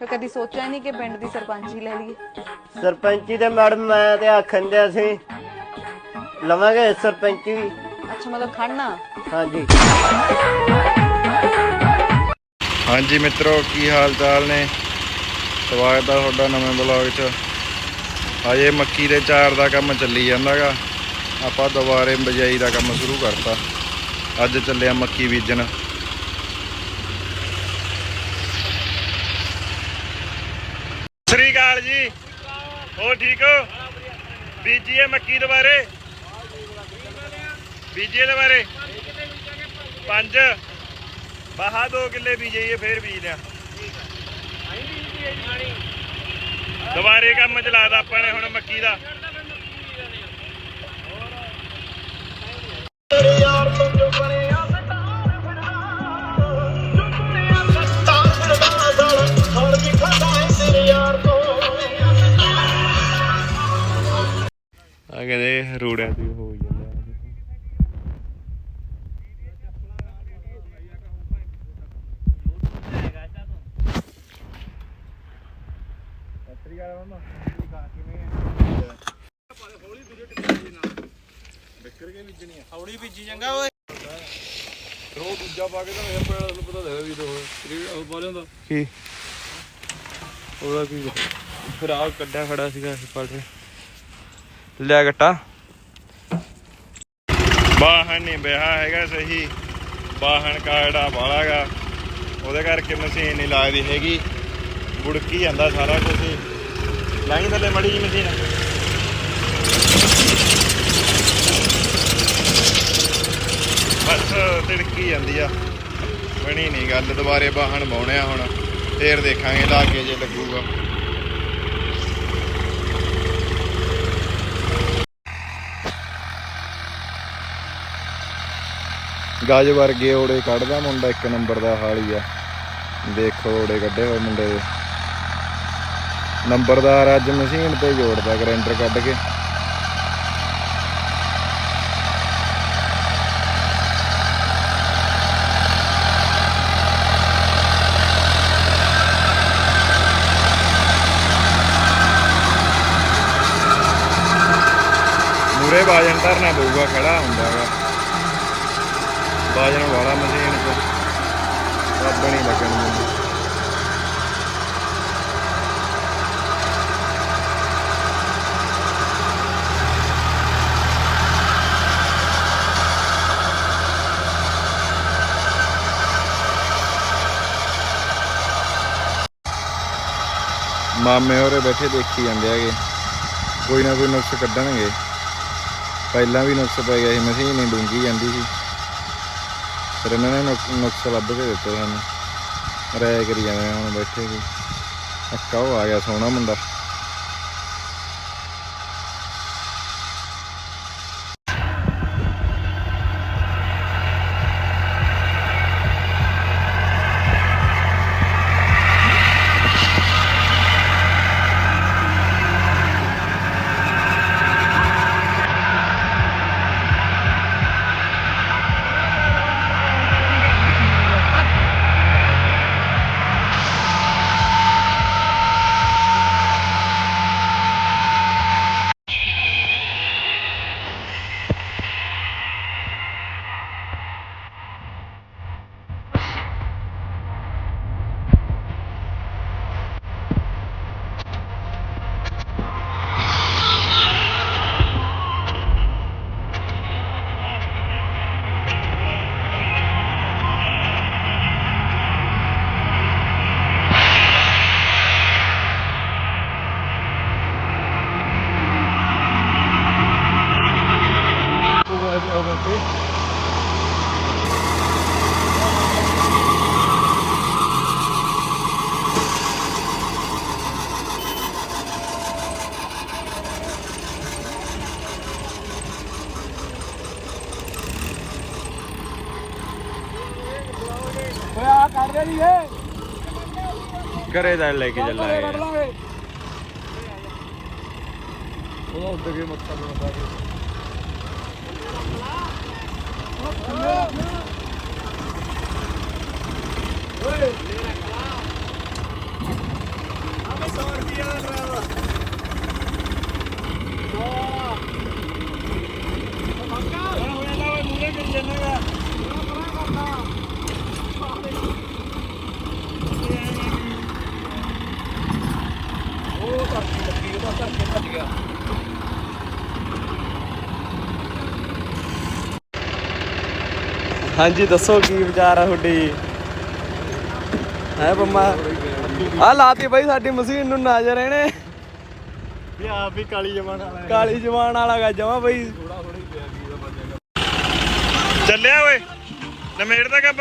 ਫਿਰ ਕਦੀ ਸੋਚਿਆ ਨਹੀਂ ਕਿ ਪਿੰਡ ਦੀ ਸਰਪੰਚੀ ਲੈ ਲਈਏ? ਸਰਪੰਚੀ ਤੇ ਮੈਡਮ ਮੈਂ ਤੇ ਆਖਣ ਦੇ ਅਸੀਂ ਲਵਾਂਗੇ ਸਰਪੰਚੀ ਵੀ। ਅੱਛਾ ਮਤਲਬ ਖੜਨਾ? ਹਾਂਜੀ। ਹਾਂਜੀ ਮਿੱਤਰੋ ਕੀ ਹਾਲ ਚਾਲ ਨੇ? ਸਵਾਗਤ ਹੈ ਤੁਹਾਡਾ ਨਵੇਂ ਬਲੌਗ 'ਚ। ਅਜੇ ਮੱਕੀ ਦੇ ਚਾਰ ਦਾ ਕੰਮ ਚੱਲੀ ਜਾਂਦਾਗਾ। ਆਪਾਂ ਦੁਬਾਰੇ ਬਜਾਈ ਦਾ ਕੰਮ ਸ਼ੁਰੂ ਕਰਤਾ। ਅੱਜ ਚੱਲਿਆ ਮੱਕੀ ਬੀਜਣ ਸ੍ਰੀ ਅਕਾਲ ਜੀ ਹੋਰ ਠੀਕ ਹੋ? ਬੀਜੀਏ ਮੱਕੀ ਦੁਬਾਰੇ? ਬੀਜੀਏ ਦੁਬਾਰੇ ਪੰਜ। ਬਾਹਾ ਦੋ ਕਿੱਲੇ ਬੀਜਈਏ ਫੇਰ ਬੀਜ ਲਿਆ ਦੁਬਾਰੇ ਕੰਮ ਚਲਾਦਾ ਆਪਾਂ ਨੇ ਹੁਣ ਮੱਕੀ ਦਾ। ਦੀ ਹੋ ਜਾਂਦਾ ਹੌਲੀ ਬੀਜੀ ਚੰਗਾ ਓਏ। ਰੋ ਦੂਜਾ ਪਾ ਕੇ ਤਾਂ ਮੇਰੇ ਪੈਰ ਨੂੰ ਪਤਾ ਦੇਗਾ ਵੀ ਦੋ ਉਹ ਬੋਲਿਆਂ ਦਾ ਕੀ? ਉਹਦਾ ਕੀ? ਫਿਰ ਆ ਕੱਢਿਆ ਖੜਾ ਸੀਗਾ ਇਸ ਪਾਸੇ ਲਿਆ ਗੱਟਾ। ਵਾਹਨ ਨਹੀਂ ਬਿਹਾ ਹੈਗਾ ਸਹੀ। ਬਾਹਨ ਕਾੜਾ ਬਾਲਾਗਾ ਉਹਦੇ ਕਰਕੇ ਮਸ਼ੀਨ ਨਹੀਂ ਲੱਗਦੀ ਹੈਗੀ। ਗੁੜਕੀ ਜਾਂਦਾ ਸਾਰਾ ਕੁਝ ਲਾਈਨ ਥੱਲੇ ਮੜੀ ਜੀ ਮਸ਼ੀਨ। ਬਸ ਤਿੜਕੀ ਜਾਂਦੀ ਆ। ਬਣੀ ਨਹੀਂ ਗੱਲ, ਦੁਬਾਰੇ ਬਾਹਣ ਬਾਉਣਿਆ ਹੁਣ। ਫੇਰ ਦੇਖਾਂਗੇ ਲਾ ਕੇ ਜੇ ਲੱਗੂਗਾ। ਗਾਜ ਵਰਗੇ ਓੜੇ ਕੱਢਦਾ ਮੁੰਡਾ, ਇੱਕ ਨੰਬਰ ਦਾ ਹਾਲੀ ਆ। ਦੇਖੋ ਓੜੇ ਕੱਢੇ ਹੋਏ ਮੁੰਡੇ ਦੇ। ਨੰਬਰਦਾਰ ਅੱਜ ਮਸ਼ੀਨ ਤੇ ਜੋੜਦਾ ਗ੍ਰੈਂਡਰ ਕੱਢ ਕੇ। ਮੂਰੇ ਬਾਜਨ ਧਰਨਾ ਪਊਗਾ, ਖੜਾ ਹੁੰਦਾ ਹੁੰਦਾਗਾ ਬਾਜਨ ਵਾਲਾ ਮਸ਼ੀਨ ਚ ਰੱਬ ਨਹੀਂ ਲੱਗਣ ਦਿੰਦੀ। ਮਾਮੇ ਹੋਰੇ ਬੈਠੇ ਦੇਖੀ ਜਾਂਦੇ ਹੈਗੇ। ਕੋਈ ਨਾ ਕੋਈ ਨੁਕਸ ਕੱਢਣਗੇ। ਪਹਿਲਾਂ ਵੀ ਨੁਕਸ ਪੈ ਗਿਆ ਸੀ, ਮਸ਼ੀਨ ਹੀ ਡੂੰਗੀ ਜਾਂਦੀ ਸੀ। ਫਿਰ ਇਹਨਾਂ ਨੇ ਨੁਕ- ਨੁਕਸ ਲੱਭ ਕੇ ਦਿੱਤੇ ਸਾਨੂੰ। ਰਾਇ ਕਰੀ ਜਾਂਦੇ ਆ ਹੁਣ ਬੈਠੇ ਸੀ ਅੱਕਾ ਉਹ ਆ ਗਿਆ ਸੋਹਣਾ ਮੁੰਡਾ ਓਏ ਆ ਕੱਢ ਦੇ ਲਈ ਏ ਘਰੇ ਦਾ ਲੈ ਕੇ ਚੱਲਾਂਗੇ। ਉਹਦਾ ਉੱਤੇ ਕੇ ਮੱਥਾ ਬਣਦਾ ਓਏ। ਹਾਂਜੀ ਦੱਸੋ ਕੀ ਵਿਚਾਰ ਆ ਤੁਹਾਡੀ? ਹੈ ਬੰਮਾ ਆ ਲਾਤੀ ਬਾਈ ਸਾਡੀ ਮਸ਼ੀਨ ਨੂੰ ਨਜ਼ਰ ਇਹਨੇ। ਵੀ ਆਪ ਵੀ ਕਾਲੀ ਜਮਾਨ ਵਾਲਾ ਕਾਲੀ ਜਵਾਨ ਵਾਲਾ ਗਾ ਜਮਾ ਬਾਈ। ਚੱਲਿਆ ਓਏ ਨਮੇੜ ਦਾ ਕੰਮ